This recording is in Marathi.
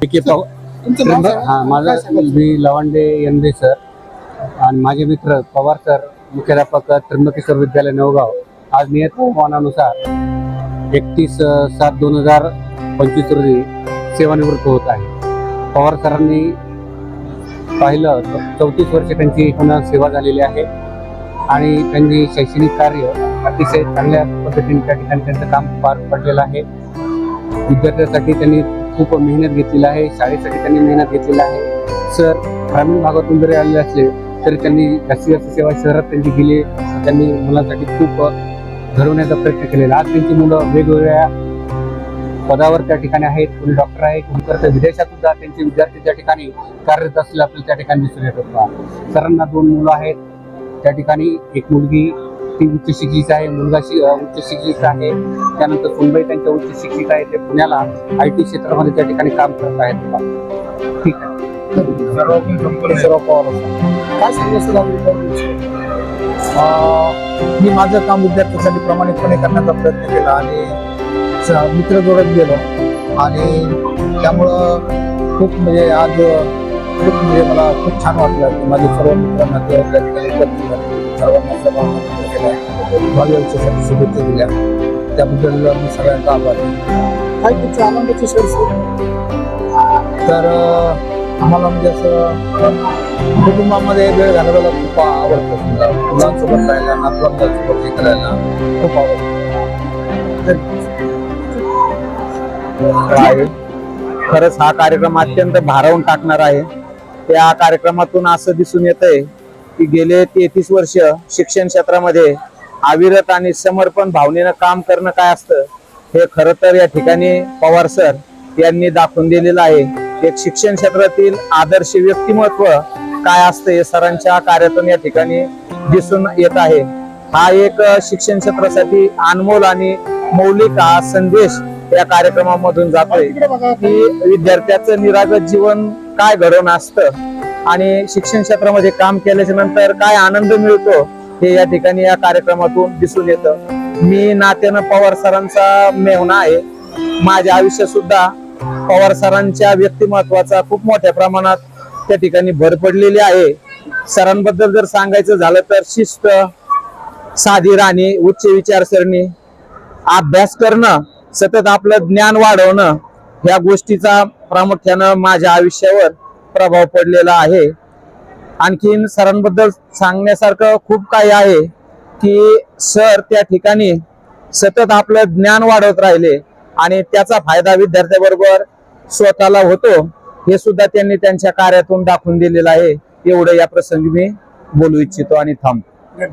विखे पव- त्र्यंबक हा माझा मी लवंडे यंदे सर. आणि माझे मित्र पवार सर मुख्याध्यापक त्र्यंबकेश्वर विद्यालय नवगाव. आज नियत हवामानानुसार एकतीस सात दोन हजार पंचवीस रोजी सेवानिवृत्त होत आहे. पवार सरांनी पाहिलं तर चौतीस वर्ष त्यांची पुन्हा सेवा झालेली आहे. आणि त्यांनी शैक्षणिक कार्य अतिशय चांगल्या पद्धतीने त्या ठिकाणी त्यांचं काम पार पडलेलं आहे. विद्यार्थ्यांसाठी त्यांनी खूप मेहनत घेतलेली आहे शाळेसाठी त्यांनी मेहनत घेतलेली आहे. सर ग्रामीण भागातून जरी आलेले असले तरी त्यांनी जास्तीत जास्त सेवा शहरात त्यांची गेली त्यांनी मुलांसाठी खूप घडवण्याचा प्रयत्न केलेला आज त्यांची मुलं वेगवेगळ्या पदावर त्या ठिकाणी आहेत. कोणी डॉक्टर आहे कोणी करतं विदेशात सुद्धा त्यांचे विद्यार्थी त्या ठिकाणी कार्यरत असलेले आपल्याला त्या ठिकाणी दिसून येत होता सरांना दोन मुलं आहेत. त्या ठिकाणी एक मुलगी ती उच्च शिक्षित आहे मुलगा शि उच्च शिक्षित आहे. त्यानंतर सुनबाई त्यांच्या उच्च शिक्षित आहे ते पुण्याला आय टी क्षेत्रामध्ये त्या ठिकाणी काम करत आहेत. ठीक आहे. सर्व काय सांगू मी माझं काम विद्यार्थ्यांसाठी प्रामाणिकपणे करण्याचा प्रयत्न केला आणि स- मित्र जोडत गेलो. आणि त्यामुळं खूप म्हणजे आज खूप म्हणजे मला खूप छान वाटलं की माझे सर्व मित्रांना ते त्या ठिकाणी. सर्वांना केलं आयुष्यासाठी शुभेच्छा दिल्या. त्याबद्दल मी सगळ्यांचा आभार आहे. काय तुमची आनंदाची तर आम्हाला म्हणजे असं कुटुंबामध्ये वेळ घालवायला खूप आवडतं समजा. मुलांसोबत राहायला नातवंडांसोबत हे करायला खूप आहे खरंच हा कार्यक्रम अत्यंत भारावून टाकणार आहे. त्या कार्यक्रमातून असं दिसून येत आहे की गेले तेहतीस वर्ष शिक्षण क्षेत्रामध्ये अविरत आणि समर्पण भावनेनं काम करणं काय असतं हे खरं तर या ठिकाणी पवार सर यांनी दाखवून दिलेलं आहे. एक शिक्षण क्षेत्रातील आदर्श व्यक्तिमत्व काय असतं हे सरांच्या कार्यातून या ठिकाणी दिसून येत आहे. हा एक शिक्षण क्षेत्रासाठी अनमोल आणि मौलिक हा संदेश या कार्यक्रमामधून जातोय. की विद्यार्थ्याचं निरागत जीवन काय घडवून असतं आणि शिक्षण क्षेत्रामध्ये काम केल्याच्यानंतर काय आनंद मिळतो हे या ठिकाणी या कार्यक्रमातून दिसून येतं. मी नात्यानं पवार सरांचा मेहना आहे. माझे आयुष्य सुद्धा पवार सरांच्या व्यक्तिमत्वाचा खूप मोठ्या प्रमाणात त्या ठिकाणी भर पडलेली आहे. सरांबद्दल जर सांगायचं झालं तर शिस्त साधी राहणे उच्च विचारसरणी अभ्यास करणं सतत आपलं ज्ञान वाढवणं ह्या गोष्टीचा प्रामुख्यानं माझ्या आयुष्यावर प्रभाव पडलेला आहे. आणखीन सरांबद्दल सांगण्यासारखं खूप काही आहे की सर त्या ठिकाणी सतत आपलं ज्ञान वाढवत राहिले आणि त्याचा फायदा विद्यार्थ्याबरोबर स्वतःला होतो हे सुद्धा त्यांनी त्यांच्या कार्यातून दाखवून दिलेलं आहे. एवढं या प्रसंगी मी बोलू इच्छितो आणि थांबतो.